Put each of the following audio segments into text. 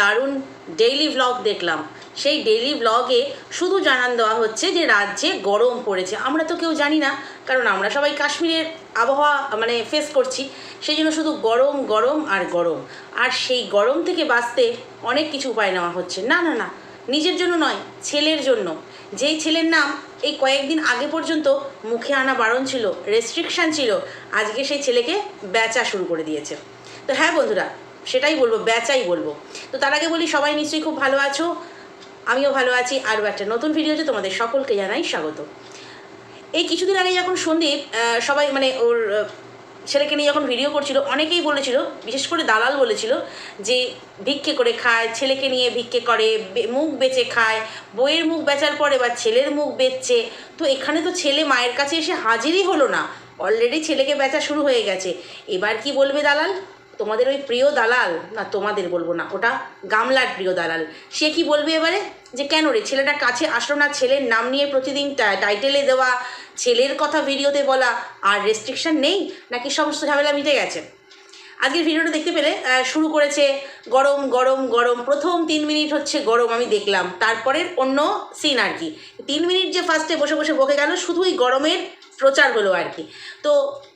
দারুণ daily vlog দেখলাম। সেই ডেইলি ভ্লগে শুধু জানান দেওয়া হচ্ছে যে, রাজ্যে গরম পড়েছে। আমরা তো কেউ জানি না, কারণ আমরা সবাই কাশ্মীরের আবহাওয়া মানে ফেস করছি। সেই জন্য শুধু গরম গরম আর গরম। আর সেই গরম থেকে বাঁচতে অনেক কিছু উপায় নেওয়া হচ্ছে। না না না, নিজের জন্য নয়, ছেলের জন্য। যেই ছেলের নাম এই কয়েকদিন আগে পর্যন্ত মুখে আনা বারণ ছিল রেস্ট্রিকশান ছিল, আজকে সেই ছেলেকে বেচা শুরু করে দিয়েছে। তো হ্যাঁ বন্ধুরা সেটাই বলব বেচাই বলব। তো তার আগে বলি, সবাই নিশ্চয়ই খুব ভালো আছো। আমিও ভালো আছি, আরও একটা নতুন ভিডিওতে তোমাদের সকলকে জানাই স্বাগত। এই কিছুদিন আগে যখন সন্দীপ সবাই মানে ওর ছেলেকে নিয়ে যখন ভিডিও করছিল, অনেকেই বলেছিল, বিশেষ করে দালাল বলেছিল, যে ভিক্ষে করে খায়, ছেলেকে নিয়ে ভিক্ষে করে মুখ বেচে খায় বইয়ের মুখ বেচার পরে বা ছেলের মুখ বেচছে। তো এখানে তো ছেলে মায়ের কাছে এসে হাজিরই হলো না। অলরেডি ছেলেকে বেচা শুরু হয়ে গেছে। এবার কি বলবে দালাল? তোমাদের ওই প্রিয় দালাল? না, তোমাদের বলব না, ওটা গামলার প্রিয় দালাল। সে কি বলবে এবারে? যে কেন রে, ছেলেটা কাছে আসলো না, ছেলের নাম নিয়ে প্রতিদিন টাইটেলে দেওয়া, ছেলের কথা ভিডিওতে বলা, আর রেস্ট্রিকশন নেই? নাকি সমস্ত ঝামেলা মিটে গেছে? আজকের ভিডিওটা দেখতে পেলে শুরু করেছে গরম গরম গরম। প্রথম তিন মিনিট হচ্ছে গরম, আমি দেখলাম। তারপরের অন্য সিন আর কি। তিন মিনিট যে ফার্স্টে বসে বসে বকে গেল, শুধুই গরমের প্রচার হলো আর কি। তো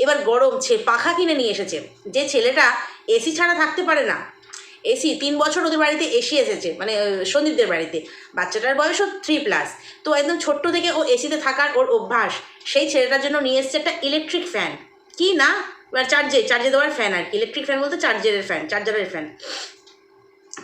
এবার গরম, ছে, পাখা কিনে নিয়ে এসেছে। যে ছেলেটা এসি ছাড়া থাকতে পারে না। এসি তিন বছর ওদের বাড়িতে এসি এসেছে মানে সন্দীপদের বাড়িতে। বাচ্চাটার বয়সও থ্রি প্লাস তো একদম ছোট্ট থেকে ও এসিতে থাকার ওর অভ্যাস, সেই ছেলেটার জন্য নিয়ে এসেছে একটা ইলেকট্রিক ফ্যান কি না? চার্জে চার্জে দেওয়ার ফ্যান আর কি। ইলেকট্রিক ফ্যান বলতে চার্জারের ফ্যান চার্জারের ফ্যান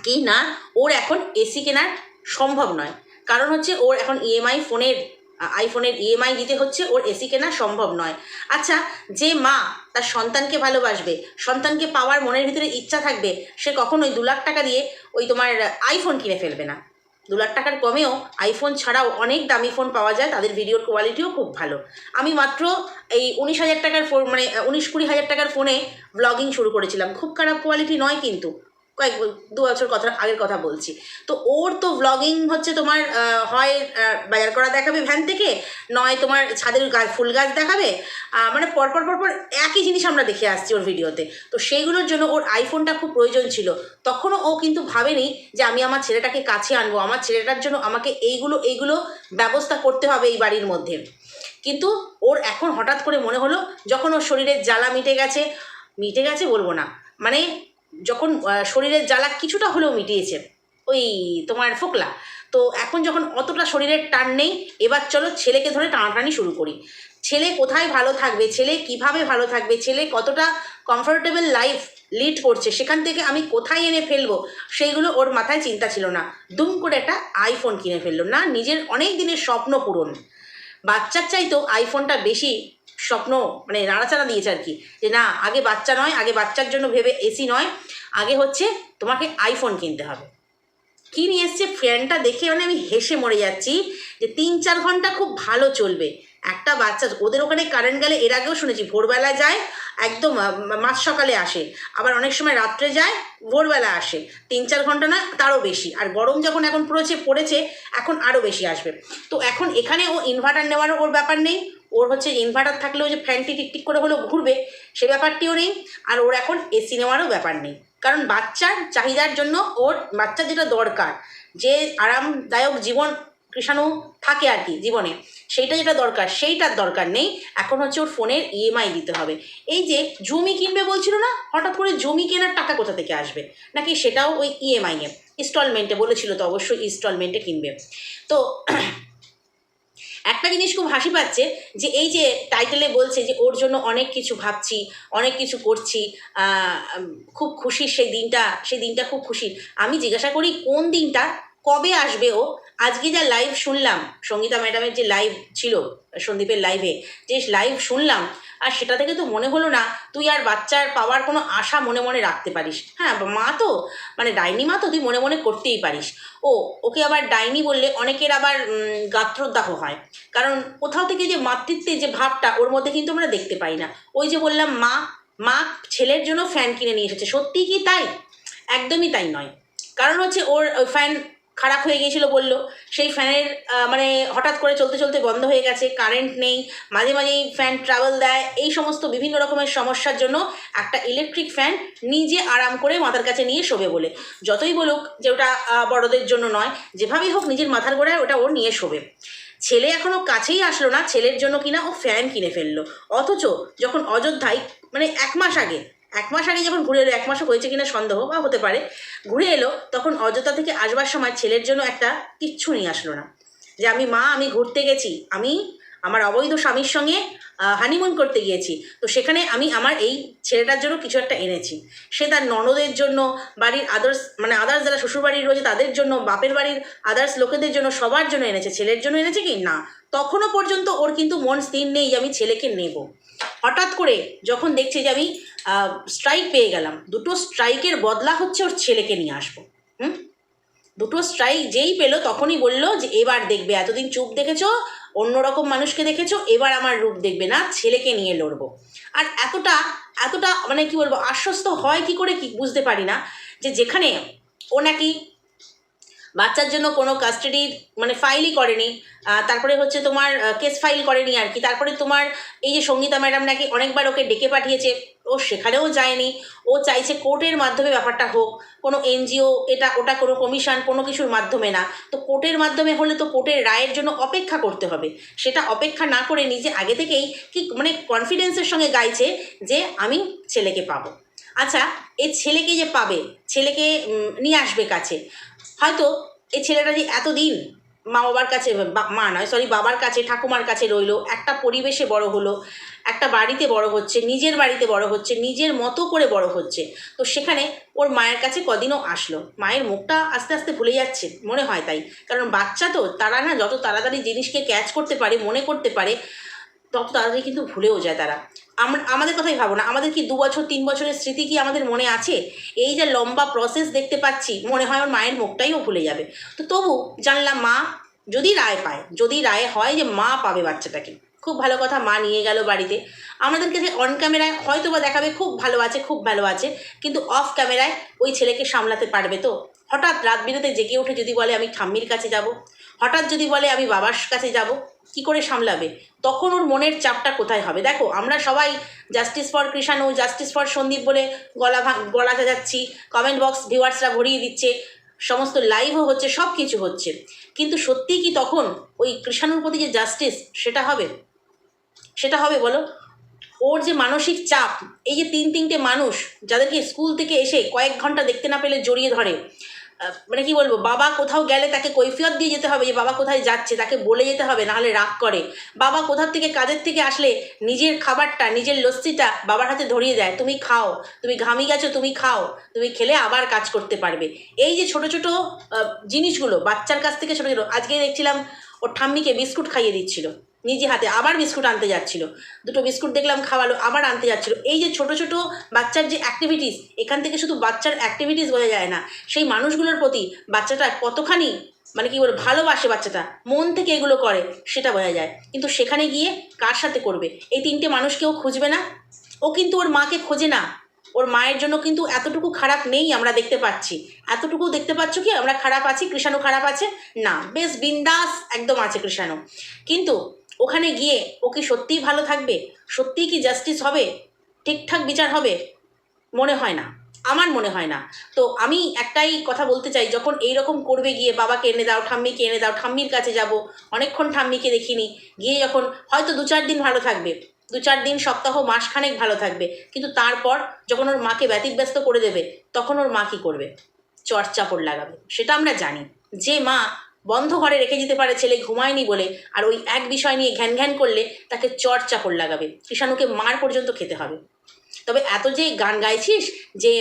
কি না? ওর এখন এসি কেনার সম্ভব নয়। কারণ হচ্ছে ওর এখন ইএমআই ফোনের আইফোনের ইএমআই দিতে হচ্ছে, ওর এসি কেনা সম্ভব নয়। আচ্ছা যে মা তার সন্তানকে ভালোবাসবে, সন্তানকে পাওয়ার মনের ভিতরে ইচ্ছা থাকবে, সে কখনোই দু লাখ টাকা দিয়ে ওই তোমার আইফোন কিনে ফেলবে না। দু লাখ টাকার কমেও আইফোন ছাড়াও অনেক দামি ফোন পাওয়া যায়, তাদের ভিডিওর কোয়ালিটিও খুব ভালো। আমি মাত্র এই উনিশ হাজার টাকার ফোন মানে উনিশ কুড়ি হাজার টাকার ফোনে ব্লগিং শুরু করেছিলাম। খুব খারাপ কোয়ালিটি নয় কিন্তু। কয়েক দু বছর কথা, আগের কথা বলছি। তো ওর তো ব্লগিং হচ্ছে তোমার হয় বাজার করা দেখাবে ভ্যান থেকে, নয় তোমার ছাদের গাছ ফুল গাছ দেখাবে মানে পরপর পরপর একই জিনিস আমরা দেখে আসছি ওর ভিডিওতে। তো সেইগুলোর জন্য ওর আইফোনটা খুব প্রয়োজন ছিল। তখনও ও কিন্তু ভাবেনি যে আমি আমার ছেলেটাকে কাছে আনব। আমার ছেলেটার জন্য আমাকে এইগুলো এইগুলো ব্যবস্থা করতে হবে এই বাড়ির মধ্যে। কিন্তু ওর এখন হঠাৎ করে মনে হলো, যখন ওর শরীরের জ্বালা মিটে গেছে মিটে গেছে বলব না মানে যখন শরীরের জ্বালা কিছুটা হলেও মিটিয়েছে, ওই তোমার ফোকলা, তো এখন যখন অতটা শরীরের টান নেই, এবার চলো ছেলেকে ধরে টানাটানি শুরু করি। ছেলে কোথায় ভালো থাকবে? ছেলে কীভাবে ভালো থাকবে? ছেলে কতটা কমফোর্টেবল লাইফ লিড করছে? সেখান থেকে আমি কোথায় এনে ফেলব? সেইগুলো ওর মাথায় চিন্তা ছিল না। দুম করে একটা আইফোন কিনে ফেলল। না, নিজের অনেক দিনের স্বপ্ন পূরণ। বাচ্চার চাইতো আইফোনটা বেশি স্বপ্ন মানে নাড়াচাড়া দিয়েছে আর কি। যে না, আগে বাচ্চা নয়, আগে বাচ্চার জন্য ভেবে এসি নয়, আগে হচ্ছে তোমাকে আইফোন কিনতে হবে। কি নিয়ে এসছে? ফ্যানটা দেখে মানে আমি হেসে মরে যাচ্ছি যে তিন চার ঘণ্টা খুব ভালো চলবে। একটা বাচ্চা, ওদের ওখানে কারেন্ট গেলে এর আগেও শুনেছি, ভোরবেলা যায়, একদম মাঝ সকালে আসে। আবার অনেক সময় রাত্রে যায়, ভোরবেলা আসে। তিন চার ঘণ্টা না, তারও বেশি। আর গরম যখন এখন পড়েছে পড়েছে, এখন আরও বেশি আসবে। তো এখন এখানে ও ইনভার্টার নেওয়ারও ওর ব্যাপার নেই ওর হচ্ছে ইনভার্টার থাকলেও যে ফ্যানটি টিকটিক করে হলেও ঘুরবে, সে ব্যাপারটিও নেই। আর ওর এখন এসি নেওয়ারও ব্যাপার নেই। কারণ বাচ্চার চাহিদার জন্য ওর, বাচ্চার যেটা দরকার, যে আরামদায়ক জীবন কৃষাণু থাকে আর কি জীবনে, সেইটা যেটা দরকার, সেইটার দরকার নেই। এখন হচ্ছে ওর ফোনের ইএমআই দিতে হবে। এই যে জমি কিনবে বলছিল না, হঠাৎ করে জমি কেনার টাকা কোথা থেকে আসবে? নাকি সেটাও ওই ইএমআইয়ে ইনস্টলমেন্টে বলেছিল তো অবশ্যই ইনস্টলমেন্টে কিনবে। তো একটা জিনিস খুব হাসি পাচ্ছে যে এই যে টাইটেলে বলছে যে ওর জন্য অনেক কিছু ভাবছি, অনেক কিছু করছি খুব খুশির সেই দিনটা সেই দিনটা খুব খুশির। আমি জিজ্ঞাসা করি কোন দিনটা, কবে আসবে ও? আজকে যা লাইভ শুনলাম, সঙ্গীতা ম্যাডামের যে লাইভ ছিল, সন্দীপের লাইভে যে লাইভ শুনলাম আর সেটা থেকে তো মনে হলো না, তুই আর বাচ্চার পাওয়ার কোনো আশা মনে মনে রাখতে পারিস। হ্যাঁ মা তো মানে ডাইনি মা তো তুই মনে মনে করতেই পারিস। ও, ওকে আবার ডাইনি বললে অনেকের আবার গাত্রদাহ হয়। কারণ কোথাও থেকে যে মাতৃত্বের যে ভাবটা, ওর মধ্যে কিন্তু আমরা দেখতে পাই না। ওই যে বললাম, মা মা ছেলের জন্য ফ্যান কিনে নিয়ে এসেছে। সত্যিই কি তাই? একদমই তাই নয়। কারণ হচ্ছে ওর ফ্যান খারাপ হয়ে গিয়েছিল বলল। সেই ফ্যানের মানে হঠাৎ করে চলতে চলতে বন্ধ হয়ে গেছে, কারেন্ট নেই, মাঝে মাঝেই ফ্যান ট্রাভেল দেয়। এই সমস্ত বিভিন্ন রকমের সমস্যার জন্য একটা ইলেকট্রিক ফ্যান নিজে আরাম করে মাথার কাছে নিয়ে শোবে বলে। যতই বলুক যে ওটা বড়দের জন্য নয়, যেভাবেই হোক নিজের মাথার গোড়ায় ওটা ও নিয়ে শোবে। ছেলে এখনও কাছেই আসলো না, ছেলের জন্য কিনা ও ফ্যান কিনে ফেলল। অথচ যখন অযোধ্যায় মানে এক মাস আগে এক মাস আগে যখন ঘুরে এলো, এক মাসও হয়েছে কিনা সন্দেহ বা হতে পারে, ঘুরে এলো, তখন অযোধ্যা থেকে আসবার সময় ছেলের জন্য একটা কিচ্ছু নিয়ে আসলো না। যে আমি মা, আমি ঘুরতে গেছি, আমি আমার অবৈধ স্বামীর সঙ্গে হানিমুন করতে গিয়েছি, তো সেখানে আমি আমার এই ছেলেটার জন্য কিছু একটা এনেছি। সে তার ননদের জন্য, বাড়ির আদার্স মানে আদার্স যারা শ্বশুরবাড়ির রয়েছে তাদের জন্য, বাপের বাড়ির আদার্স লোকেদের জন্য সবার জন্য এনেছে। ছেলের জন্য এনেছে কি? না। তখনও পর্যন্ত ওর কিন্তু মন স্থির নেই যে আমি ছেলেকে নেব। হঠাৎ করে যখন দেখছে যে আমি স্ট্রাইক পেয়ে গেলাম, দুটো স্ট্রাইকের বদলা হচ্ছে ওর ছেলেকে নিয়ে আসব। হুম? দুটো স্ট্রাইক যেই পেল তখনই বলল যে এবার দেখবে, এতদিন চুপ দেখেছ, অন্যরকম মানুষকে দেখেছ, এবার আমার রূপ দেখবে না, ছেলেকে নিয়ে লড়বো। আর এতটা এতটা মানে কি বলব, আশ্বস্ত হয় কি করে কি বুঝতে পারি না যে যেখানে ও নাকি বাচ্চার জন্য কোনো কাস্টাডির মানে ফাইলই করেনি। তারপরে হচ্ছে তোমার কেস ফাইল করেনি আর কি। তারপরে তোমার এই যে সঙ্গীতা ম্যাডাম নাকি অনেকবার ওকে ডেকে পাঠিয়েছে, ও সেখানেও যায়নি। ও চাইছে কোর্টের মাধ্যমে ব্যাপারটা হোক, কোনো এনজিও এটা ওটা কোনো কমিশন কোনো কিছুর মাধ্যমে না। তো কোর্টের মাধ্যমে হলে তো কোর্টের রায়ের জন্য অপেক্ষা করতে হবে। সেটা অপেক্ষা না করে নিজে আগে থেকেই কি মানে কনফিডেন্সের সঙ্গে গাইছে যে আমি ছেলেকে পাবো। আচ্ছা এই ছেলেকে যে পাবে, ছেলেকে নিয়ে আসবে কাছে। হয়তো এই ছেলেটা যে এতদিন মা বাবার কাছে মা নয় সরি বাবার কাছে, ঠাকুমার কাছে রইল, একটা পরিবেশে বড় হলো, একটা বাড়িতে বড় হচ্ছে, নিজের বাড়িতে বড় হচ্ছে, নিজের মতো করে বড় হচ্ছে, তো সেখানে ওর মায়ের কাছে কদিনও আসলো। মায়ের মুখটা আস্তে আস্তে ভুলে যাচ্ছে, মনে হয় তাই। কারণ বাচ্চা তো, তারা না যত তাড়াতাড়ি জিনিসকে ক্যাচ করতে পারে, মনে করতে পারে তত তাড়াতাড়ি কিন্তু ভুলেও যায় তারা। আমরা আমাদের কথাই ভাবো না। আমাদের কি দু বছর, তিন বছরের স্মৃতি কি আমাদের মনে আছে? এই যে লম্বা প্রসেস দেখতে পাচ্ছি, মনে হয় ওর মায়ের মুখটাইও ভুলে যাবে। তো তবু জানলাম মা যদি রায় পায়, যদি রায় হয় যে মা পাবে বাচ্চাটাকে। খুব ভালো কথা, মা নিয়ে গেল বাড়িতে। আমাদেরকে যে অন ক্যামেরায় হয়তো বা দেখাবে, খুব ভালো আছে, খুব ভালো আছে, কিন্তু অফ ক্যামেরায় ওই ছেলেকে সামলাতে পারবে তো? হঠাৎ রাত বিরেতে জেগে উঠে যদি বলে, আমি ঠাম্মির কাছে যাব। হঠাৎ যদি বলে আমি বাবার কাছে যাব, কি করে সামলাবে? তখন ওর মনের চাপটা কোথায় হবে? দেখো, আমরা সবাই justice for Krishanu justice for Sandip বলে গলা ভাঙ, গলা যাচ্ছি কমেন্ট বক্স ভিউয়ার্সরা ভরিয়ে দিচ্ছে। সমস্ত লাইভও হচ্ছে সব কিছু হচ্ছে। কিন্তু সত্যিই কি তখন ওই কৃষাণুর প্রতি যে জাস্টিস সেটা হবে? সেটা হবে বলো? ওর যে মানসিক চাপ, এই যে তিন তিনটে মানুষ, যাদেরকে স্কুল থেকে এসে কয়েক ঘণ্টা দেখতে না পেলে জড়িয়ে ধরে মানে কি বলব, বাবা কোথাও গেলে তাকে কৈফিয়ত দিয়ে যেতে হবে যে বাবা কোথায় যাচ্ছে, তাকে বলে যেতে হবে, নাহলে রাগ করে। বাবা কোথার থেকে কাজের থেকে আসলে নিজের খাবারটা, নিজের লস্যিটা বাবার হাতে ধরিয়ে দেয়, তুমি খাও, তুমি ঘামি গেছো, তুমি খাও, তুমি খেলে আবার কাজ করতে পারবে। এই যে ছোট ছোট জিনিসগুলো, বাচ্চার কাছ থেকে ছোটো ছোটো, আজকে দেখছিলাম, ওর ঠাম্মিকে বিস্কুট খাইয়ে দিচ্ছিল। নিজে হাতে আবার বিস্কুট আনতে যাচ্ছিল। দুটো বিস্কুট দেখলাম খাওয়ালো, আবার আনতে যাচ্ছিল। এই যে ছোট ছোট বাচ্চার যে অ্যাক্টিভিটিস এখান থেকে শুধু বাচ্চার অ্যাক্টিভিটিস বোঝা যায় না, সেই মানুষগুলোর প্রতি বাচ্চাটা কতখানি মানে কি বলে ভালোবাসে বাচ্চাটা, মন থেকে এগুলো করে, সেটা বোঝা যায়। কিন্তু সেখানে গিয়ে কার সাথে করবে? এই তিনটে মানুষকেও খুঁজবে না, ও কিন্তু ওর মাকে খোঁজে না। ওর মায়ের জন্য কিন্তু এতটুকু খারাপ নেই আমরা দেখতে পাচ্ছি। এতটুকু দেখতে পাচ্ছ কি, আমরা খারাপ আছি, কৃষাণু খারাপ আছে? না, বেশ বিন্দাস একদম আছে কৃষাণু। কিন্তু ওখানে গিয়ে ও কি সত্যিই ভালো থাকবে? সত্যিই কি জাস্টিস হবে? ঠিকঠাক বিচার হবে? মনে হয় না। আমার মনে হয় না। তো আমি একটাই কথা বলতে চাই, যখন এই রকম করবে গিয়ে বাবাকে এনে দাও, ঠাম্মিকে এনে দাও, ঠাম্মির কাছে যাব, অনেকক্ষণ ঠাম্মিকে দেখিনি, গিয়ে যখন হয়তো দু চার দিন ভালো থাকবে, দু চার দিন, সপ্তাহ, মাসখানেক ভালো থাকবে, কিন্তু তারপর যখন ওর মাকে ব্যতিব্যস্ত করে দেবে, তখন ওর মা কী করবে? চট চাপড় লাগাবে। সেটা আমরা জানি। যে মা বন্ধ ঘরে রেখে যেতে পারে ছেলে ঘুমায়নি বলে, আর ওই এক বিষয় নিয়ে ঘ্যান ঘ্যান করলে তাকে চট চাপড় লাগাবে। কৃষাণুকে মার পর্যন্ত খেতে হবে। তবে এত যে গান গাইছিস যে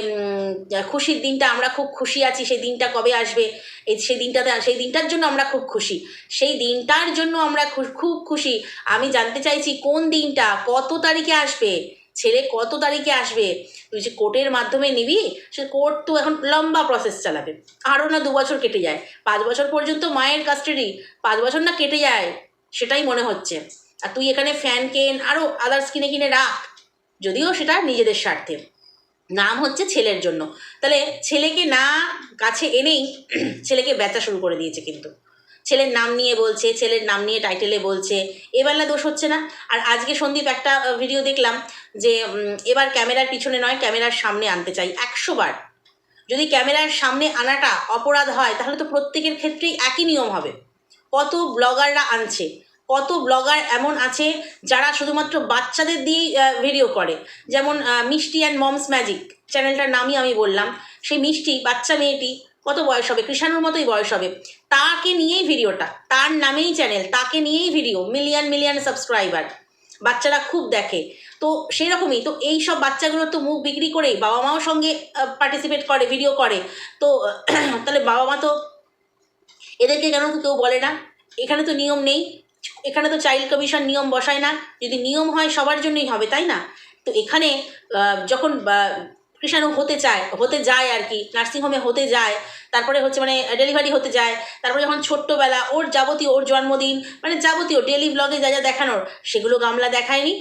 খুশির দিনটা আমরা খুব খুশি আছি, সেই দিনটা কবে আসবে? এই সেই দিনটাতে, সেই দিনটার জন্য আমরা খুব খুশি। সেই দিনটার জন্য আমরা খুব খুশি। আমি জানতে চাইছি কোন দিনটা, কত তারিখে আসবে? ছেলে কত তারিখে আসবে? তুই যে কোর্টের মাধ্যমে নিবি, সে কোর্ট তো এখন লম্বা প্রসেস চালাবে। আরও না দু বছর কেটে যায়। পাঁচ বছর পর্যন্ত মায়ের কাস্টাডি পাঁচ বছর না কেটে যায়, সেটাই মনে হচ্ছে। আর তুই এখানে ফ্যান কেন, আরও আদার্স কিনে কিনে রাখ। যদিও সেটা নিজেদের স্বার্থে। নাম হচ্ছে ছেলের জন্য। তাহলে ছেলেকে না কাছে এনেই ছেলেকে বেচা শুরু করে দিয়েছে কিন্তু। ছেলের নাম নিয়ে বলছে, ছেলের নাম নিয়ে টাইটেলে বলছে। এবেলা দোষ হচ্ছে না। আর আজকে সন্দীপ একটা ভিডিও দেখলাম যে এবার ক্যামেরার পিছনে নয়, ক্যামেরার সামনে আনতে চাই। একশো বার। যদি ক্যামেরার সামনে আনাটা অপরাধ হয়, তাহলে তো প্রত্যেকের ক্ষেত্রেই একই নিয়ম হবে। কত ব্লগাররা আনছে, কত ব্লগার এমন আছে যারা শুধুমাত্র বাচ্চাদের দিয়েই ভিডিও করে। যেমন মিষ্টি অ্যান্ড মমস ম্যাজিক চ্যানেলটার নামই আমি বললাম। সেই মিষ্টি বাচ্চা মেয়েটি কত বয়স হবে? কৃষাণুর মতোই বয়স হবে। তাকে নিয়েই ভিডিওটা, তার নামেই চ্যানেল তাকে নিয়েই ভিডিও মিলিয়ন মিলিয়ন সাবস্ক্রাইবার বাচ্চারা খুব দেখে। তো সেরকমই, তো এই সব বাচ্চাগুলো তো মুখ বিক্রি করেই বাবা মাও সঙ্গে পার্টিসিপেট করে ভিডিও করে। তো, তাহলে বাবা মা তো এদেরকে কেন কেউ বলে না? এখানে তো নিয়ম নেই। এখানে তো চাইল্ড কমিশন নিয়ম বসায় না। যদি নিয়ম হয়, সবার জন্যই হবে, তাই না? তো এখানে যখন কৃষাণু হতে চায়, হতে যায় আর কি নার্সিংহোমে হতে যায়, তারপরে হচ্ছে মানে ডেলিভারি হতে যায়, তারপরে যখন ছোট্টবেলা ওর যাবতীয়, ওর জন্মদিন মানে যাবতীয় ডেলি ব্লগে যা যা দেখানোর, সেগুলো গামলা দেখায়নি।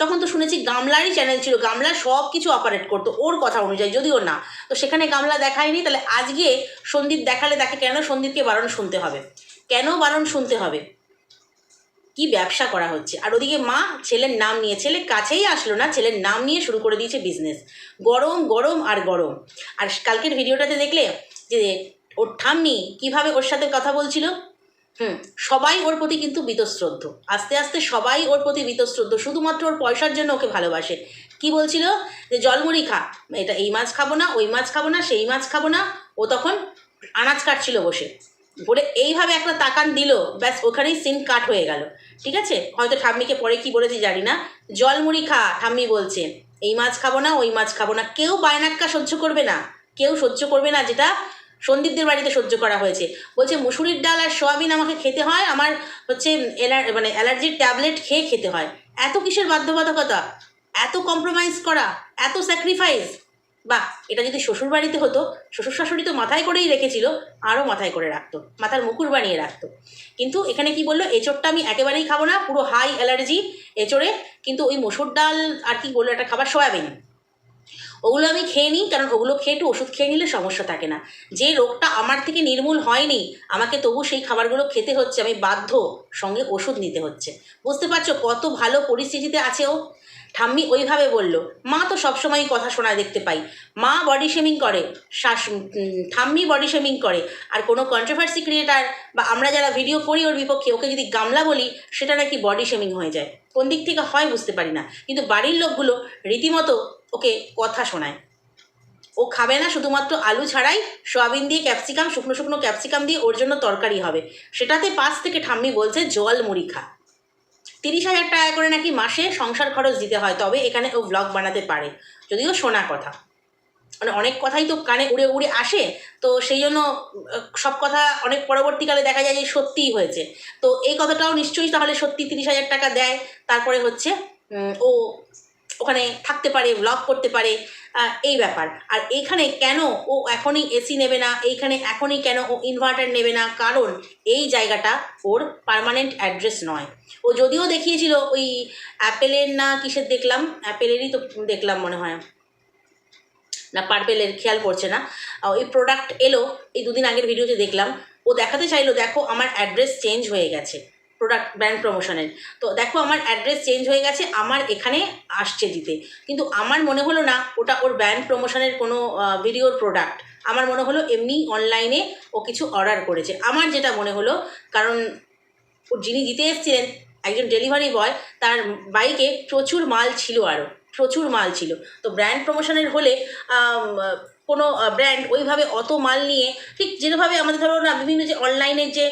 তখন তো শুনেছি গামলারই চ্যানেল ছিল, গামলা সব কিছু অপারেট করতো, ওর কথা অনুযায়ী, যদিও না। তো সেখানে গামলা দেখায়নি, তাহলে আজকে সন্দীপ দেখালে তাকে কেন সন্দীপকে বারণ শুনতে হবে? কেন বারণ শুনতে হবে? কি ব্যবসা করা হচ্ছে? আর ওদিকে মা ছেলের নাম নিয়ে, ছেলে কাছেই আসলো না, ছেলের নাম নিয়ে শুরু করে দিয়েছে বিজনেস গরম গরম আর গরম। আর কালকের ভিডিওটাতে দেখলে যে ওর ঠাম্মি কীভাবে ওর সাথে কথা বলছিল? হুম, সবাই ওর প্রতি কিন্তু বীতশ্রদ্ধ। আস্তে আস্তে সবাই ওর প্রতি বীতশ্রদ্ধ। শুধুমাত্র ওর পয়সার জন্য ওকে ভালোবাসে। কি বলছিল? যে জলমুড়ি খা। এটা এই মাছ খাব না, ওই মাছ খাব না, সেই মাছ খাব না। ও তখন আনাজ কাটছিল বসে। বলে এইভাবে একটা তাকান দিল, ব্যাস ওখানেই সিন কাট হয়ে গেল। ঠিক আছে? হয়তো ঠাম্মিকে পরে কি বলেছি জানি না। জলমুড়ি খা, ঠাম্মি বলছে। এই মাছ খাব না, ওই মাছ খাব না। কেউ বায়নাক্কা সহ্য করবে না। কেউ সহ্য করবে না যেটা সন্দীপদের বাড়িতে সহ্য করা হয়েছে। বলছে, মুসুরির ডাল আর সোয়াবিন আমাকে খেতে হয়, আমার হচ্ছে এলার মানে অ্যালার্জির ট্যাবলেট খেয়ে খেতে হয়। এত কিসের বাধ্যবাধকতা? এত কম্প্রোমাইজ করা? এত স্যাক্রিফাইস বাহ এটা যদি শ্বশুর বাড়িতে হতো শ্বশুর শাশুড়ি তো মাথায় করেই রেখেছিল, আরও মাথায় করে রাখতো, মাথার মুকুর বানিয়ে রাখতো। কিন্তু এখানে কি বলল, এঁচোড়টা আমি একেবারেই খাব না, পুরো হাই অ্যালার্জি এঁচোড়ে, কিন্তু ওই মসুর ডাল আর কি বলল, একটা খাবার সয়াবিন। ওগুলো আমি খেয়ে নিই, কারণ ওগুলো খেয়ে একটু ওষুধ খেয়ে নিলে সমস্যা থাকে না। যে রোগটা আমার থেকে নির্মূল হয়নি, আমাকে তবু সেই খাবারগুলো খেতে হচ্ছে, আমি বাধ্য, সঙ্গে ওষুধ নিতে হচ্ছে। বুঝতে পারছ কত ভালো পরিস্থিতিতে আছে ও? ঠাম্মি ওইভাবে বলল, মা তো সবসময়ই কথা শোনায় দেখতে পাই। মা বডি শেমিং করে, শাস ঠাম্মি বডি শেমিং করে। আর কোনো কন্ট্রোভার্সি ক্রিয়েটার বা আমরা যারা ভিডিও করি ওর বিপক্ষে, ওকে যদি গামলা বলি, সেটা নাকি বডি শেমিং হয়ে যায়। কোন দিক থেকে হয় বুঝতে পারি না। কিন্তু বাড়ির লোকগুলো রীতিমতো ওকে কথা শোনায়। ও খাবে না শুধুমাত্র আলু ছাড়াই, সোয়াবিন দিয়ে ক্যাপসিকাম শুকনো শুকনো ক্যাপসিকাম দিয়ে ওর জন্য তরকারি হবে। সেটাতে পাঁচ থেকে ঠাম্মি বলছে, জল মুড়ি খা। তিরিশ হাজার টাকা করে নাকি মাসে সংসার খরচ দিতে হয়, তবে এখানে ও ব্লগ বানাতে পারে। যদিও শোনা কথা। মানে অনেক কথাই তো কানে উড়ে উড়ে আসে, তো সেই জন্য সব কথা অনেক পরবর্তীকালে দেখা যায় যে সত্যিই হয়েছে। তো এই কথাটাও নিশ্চয়ই তাহলে সত্যি তিরিশ হাজার টাকা দেয়। তারপরে হচ্ছে ও ওখানে থাকতে পারে ব্লগ করতে পারে। এই ব্যাপার। আর এখানে কেন ও এখনই এসি নেবে না? এইখানে এখনই কেন ও ইনভার্টার নেবে না? কারণ এই জায়গাটা ওর পার্মানেন্ট অ্যাড্রেস নয়। ও যদিও দেখিয়েছিল ওই অ্যাপেলের না কিসের দেখলাম? অ্যাপেলেরই তো দেখলাম মনে হয়। না পার্পেলের খেয়াল পড়ছে না। ওই প্রোডাক্ট এলো, এই দুদিন আগের ভিডিওতে দেখলাম। ও দেখাতে চাইলো, দেখো, আমার অ্যাড্রেস চেঞ্জ হয়ে গেছে। প্রোডাক্ট ব্র্যান্ড প্রমোশনের তো দেখো আমার অ্যাড্রেস চেঞ্জ হয়ে গেছে, আমার এখানে আসছে দিতে। কিন্তু আমার মনে হলো না ওটা ওর ব্র্যান্ড প্রমোশনের কোনো ভিডিওর প্রোডাক্ট আমার মনে হলো এমনি অনলাইনে ও কিছু অর্ডার করেছে। আমার যেটা মনে হলো, কারণ ও যিনি দিতে এসেছিলেন, একজন ডেলিভারি বয় তার বাইকে প্রচুর মাল ছিল আরও প্রচুর মাল ছিল। তো ব্র্যান্ড প্রমোশনের হলে কোনো ব্র্যান্ড ওইভাবে অত মাল নিয়ে, ঠিক যেভাবে আমাদের ধরো না, বিভিন্ন যে অনলাইনের যে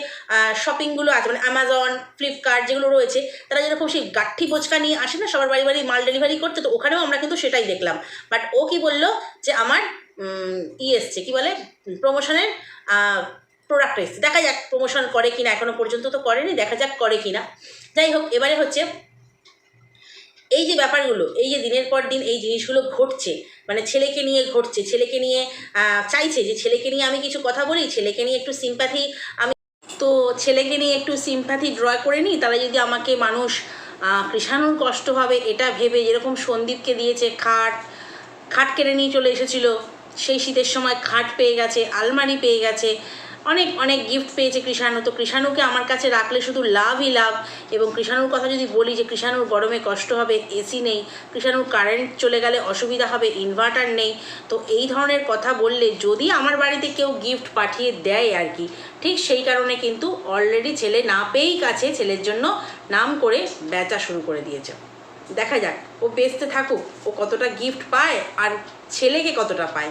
শপিংগুলো আছে মানে অ্যামাজন ফ্লিপকার্ট যেগুলো রয়েছে, তারা যেরকম সেই গাঠি বোচকা নিয়ে আসে না, সবার বাড়ি বাড়ি মাল ডেলিভারি করতে, তো ওখানেও আমরা কিন্তু সেটাই দেখলাম। বাট ও কি বলল যে আমার ই এসছে, কি বলে? প্রমোশনের প্রোডাক্ট এসছে। দেখা যাক প্রমোশন করে কিনা, এখনও পর্যন্ত তো করেনি, দেখা যাক করে কিনা। যাই হোক, এবারে হচ্ছে এই যে ব্যাপারগুলো, এই যে দিনের পর দিন এই জিনিসগুলো ঘটছে মানে ছেলেকে নিয়ে ঘটছে, ছেলেকে নিয়ে চাইছে যে ছেলেকে নিয়ে আমি কিছু কথা বলি, ছেলেকে নিয়ে একটু সিম্প্যাথি আমি, তো ছেলেকে নিয়ে একটু সিম্প্যাথি ড্র করে নিই, তাহলে যদি আমাকে মানুষ কৃষাণুর কষ্ট হবে এটা ভেবে যেরকম সন্দীপকে দিয়েছে খাট খাট কেড়ে নিয়ে চলে এসেছিল, সেই শীতের সময় খাট পেয়ে গেছে, আলমারি পেয়ে গেছে অনেক অনেক গিফট পেয়েছে কৃষাণু। তো কৃষাণুকে আমার কাছে রাখলে শুধু লাভই লাভ। এবং কৃষাণুর কথা যদি বলি যে কৃষাণুর গরমে কষ্ট হবে এসি নেই। কৃষাণুর কারেন্ট চলে গেলে অসুবিধা হবে ইনভার্টার নেই। তো এই ধরনের কথা বললে যদি আমার বাড়িতে কেউ গিফট পাঠিয়ে দেয় আর কি, ঠিক সেই কারণে কিন্তু অলরেডি ছেলে না পেয়েই কাছে ছেলের জন্য নাম করে বেচা শুরু করে দিয়েছে। দেখা যাক, ও বেচতে থাকুক, ও কতটা গিফট পায় আর ছেলেকে কতটা পায়।